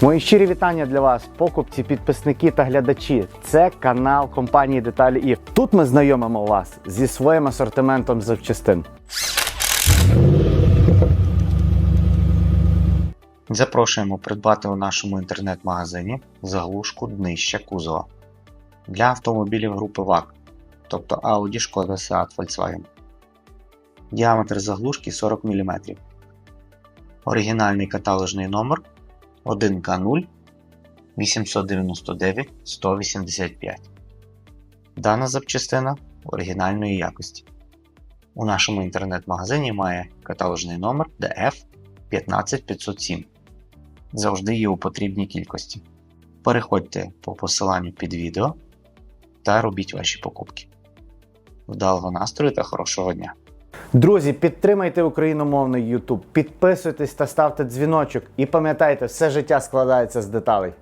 Мої щирі вітання для вас, покупці, підписники та глядачі. Це канал компанії Деталі ІФ. Тут ми знайомимо вас зі своїм асортиментом запчастин. Запрошуємо придбати у нашому інтернет-магазині заглушку днища кузова для автомобілів групи ВАК, тобто Audi, Шкода, Seat, Volkswagen. Діаметр заглушки 40 мм. Оригінальний каталожний номер 1К0 899 185. Дана запчастина оригінальної якості. У нашому інтернет-магазині має каталожний номер DF 15507 завжди є у потрібній кількості. Переходьте по посиланню під відео та робіть ваші покупки. Вдалого настрою та хорошого дня! Друзі, підтримайте україномовний YouTube, підписуйтесь та ставте дзвіночок. І пам'ятайте, все життя складається з деталей.